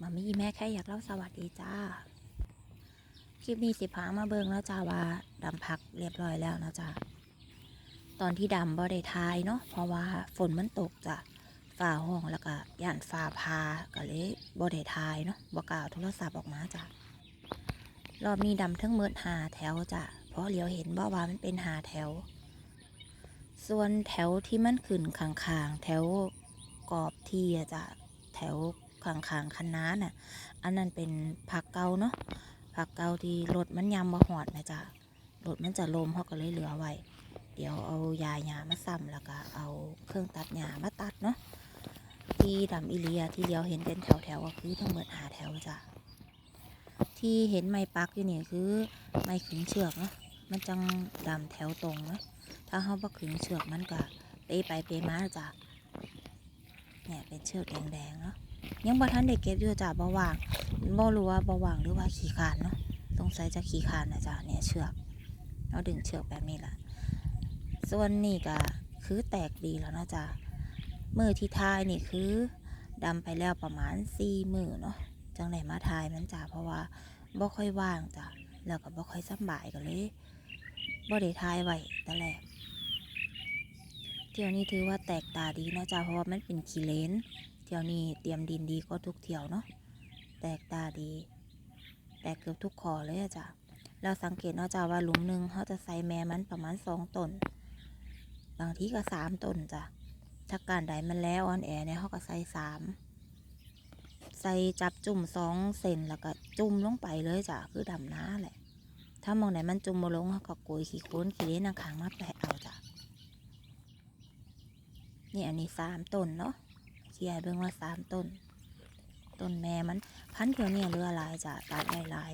มามีแม่แค่อยากเล่าสวัสดีจ้า คลิปนี้สิพามาเบิงแล้วจ้าว่าดำพักเรียบร้อยแล้วนะจ้าตอนที่ดำบ่ได้ทายเนาะเพราะว่าฝนมันตกจ้ะฝ่าห้องแล้วก็ย่านฝ่าพาก็เลยบ่ได้ทายเนาะบ่กล่าวโทรศัพท์ออกมาจ้ะรอบนี้ดำทั้งเมิดหาแถวจ้ะเพราะเหลียวเห็นบ่ว่ามันเป็นหาแถว ส่วนแถวที่มันขึ้นข้างๆแถวกรอบที่จ้ะแถว ข้างๆคันนาน่ะ อันนั้นเป็นผักเก่าเนาะผักเก่าที่รถมันยำมาหอดนะจ๊ะรถมันจะลมเขาก็เลยเหลือไว้ เดี๋ยวเอายาหยามาซ้ำแล้วก็เอาเครื่องตัดหญ้ามาตัดเนาะ ที่ดำอิเลียที่เดียวเห็นเป็นแถวๆก็คือทั้งหมดหาแถวจ้ะ ที่เห็นไม้ปักอยู่นี่คือไม้ขึงเชือกเนาะ มันจังดำแถวตรงเนาะ ถ้าเขาบ่ขึงเชือกมันก็เปไปเปมาจ้ะเนี่ยเป็นเชือกแดงๆเนาะ ยังบ่ทันได้เก็บอยู่จ้ะบ่ว่างบ่รู้ว่าบ่ว่างหรือว่าขี้ขานเนาะสงสัยจะขี้ขานนะจ๊ะเนี่ยเชือกเราดึงเชือกแบบนี้ละส่วนนี่ก็คือแตกดีแล้วเนาะจ๊ะมือที่ทายนี่คือดำไปแล้วประมาณสี่มือเนาะจังไหนมาทายมันจ้ะเพราะว่าบ่ค่อยว่างจ้ะแล้วก็บ่ค่อยสำบายก็เลยบ่ได้ทายไว้แต่แรกเที่ยวนี้ถือว่าแตกตาดีเนาะจ้ะเพราะว่ามันเป็นขี้เลน เที่ยวนี้เตรียมดินดีก็ทุกเที่ยวเนาะแตกตาดี แตกเกือบทุกคอเลยอะจ้ะเราสังเกตเนาะจ้ะว่าหลุมหนึ่งเขาจะใส่แม่มันประมาณสองต้นบางทีก็สามต้นจ้ะถ้าการใดมันแล้วอ่อนแอเนี่ยเขาก็ใส่สามใส่จับจุ่มสองเซนแล้วก็จุ่มลงไปเลยจ้ะคือดำน้าแหละ ถ้ามองไหนมันจุ่มมาลงเขาก็โกยขี้โคลนขี้เล่นขางมาแปะเอาจ้ะนี่อันนี้สามต้นเนาะ เขียเบิ่งว่าสามต้น ต้นแม่มันพันธุ์เขียวเนี่ยเรือหลายจะตัดหลายหลาย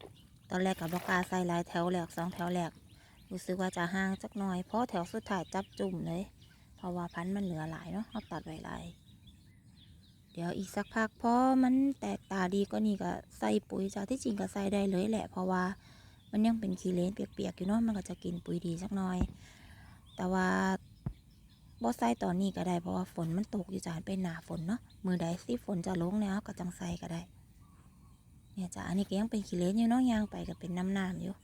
ๆตอนแรกกับบอกล้าใส่หลายแถวแหลกสองแถวแหลกรู้สึกว่าจะห่างจักหน่อยเพราะแถวสุดท้ายจับจุ่มเลย เพราะว่าพันธุ์มันเหลือหลายเนาะเขาตัดไว้หลายเดี๋ยวอีกสักพักพอมันแตกตาดีก็นี่ก็ใส่ปุ๋ยจ้าที่จริงก็ใส่ได้เลยแหละ เพราะว่ามันยังเป็นขี้เลนเปียกๆอยู่เนาะมันก็จะกินปุ๋ยดีสักหน่อย แต่ว่า บ่ใส่ตอนนี้ก็ได้เพราะว่าฝนมันตกอยู่จ้าเป็นหนาฝนเนาะมือใดสิฝนจะลงแล้วก็จังใส่ก็ได้ เนี่ยจ้าอันนี้ก็ยังเป็นขี้เหร่อยู่เนาะยางไปก็เป็นน้ำน้ำอยู่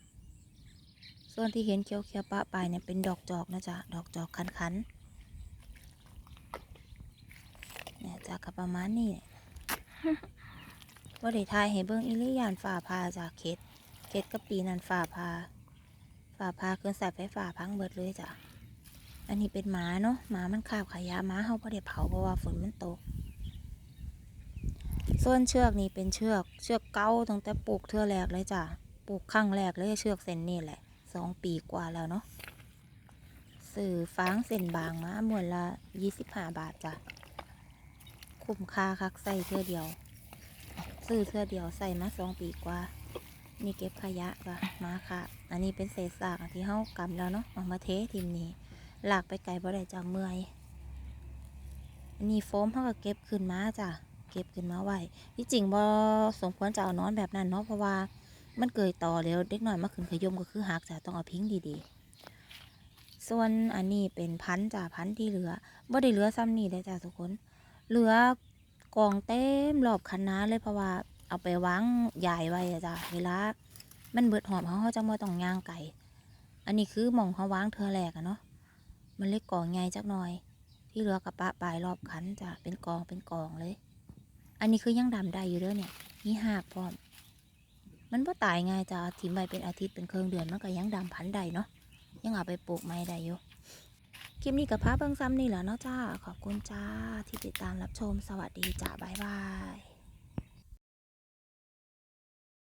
ส่วนที่เห็นเขียวเขียวปะปลายเนี่ยเป็นดอกจอกนะจ๊ะดอกจอกคันคันเนี่ยจ้าก็ประมาณนี้ว่าได้ทายให้เบิ่งอิริยานฝ่าพาจ้ะเข็ดเข็ดกับปีนันฝ่าพาฝ่าพาเครื่องใส่ไฟฟ้าพังเบิดเลยจ้ะ อันนี้เป็นหมาเนาะหมามันคาบขายะหมาเขาไ่ได้เผาเพราะว่าฝนมันตกส่วนเชือกนี่เป็นเชือกเชือกเก่าตั้งแต่ปลูกเทื่อแรกเลยจ้ะปลูกครั้งแรกเลยเชือกเส้นนี่แหละสองปีกว่าแล้วเนาะสื่อฟางเส้นบางมามวนละยี่สิบห้าบาทจ้ะคุ้มค่าคักใส่เทื่อเดียวซื้อเทื่อเดียวใส่มาสองปีกว่า นี่เก็บขยะจ้ะมาค่ะ อันนี้เป็นเศษซากที่เฮากำแล้วเนาะเอามาเททิมนี้ ลากไปไกลบ่ได้จ้ะเมื่อยอันนี้โฟมเขาก็เก็บขึ้นมาจ้ะเก็บขึ้นมาไว้ที่จริงบ่สมควรจะเอานอนแบบนั้นเนาะเพราะว่ามันเกยต่อแล้วเด็กน้อยมาขึ้นขยมก็คือหักจ้ะต้องเอาพิงดีๆ ส่วนอันนี้เป็นพันจ้ะพันที่เหลือบ่ได้เหลือซ้ำนี่เลยจ้ะทุกคน เหลือกองเต็มรอบคันนาเลยเพราะว่าเอาไปวางยายไว้จ้ะเวลามันเบิดหอมเขาเขาจะมาต้องย่างไก่ อันนี้คือหม่องเขาวางเธอแรกอะเนาะ มันเล็กกองใหญ่จักหน่อย ที่เหลือกับปะปลายรอบคันจ้ะเป็นกองเป็นกองเลย อันนี้คือยังดำได้อยู่เด้อเนี่ยมีหากพร้อม มันบ่ตายง่ายจ้ะทิ้งไว้เป็นอาทิตย์เป็นเครื่องเดือนมันก็ยังดำพันได้เนาะยังเอาไปปลูกไม้ได้อยู่คลิปนี้กับพาเบิงซ้ำนี่แหละเนาะจ้า ขอบคุณจ้าที่ติดตามรับชมสวัสดีจ้า บ๊ายบาย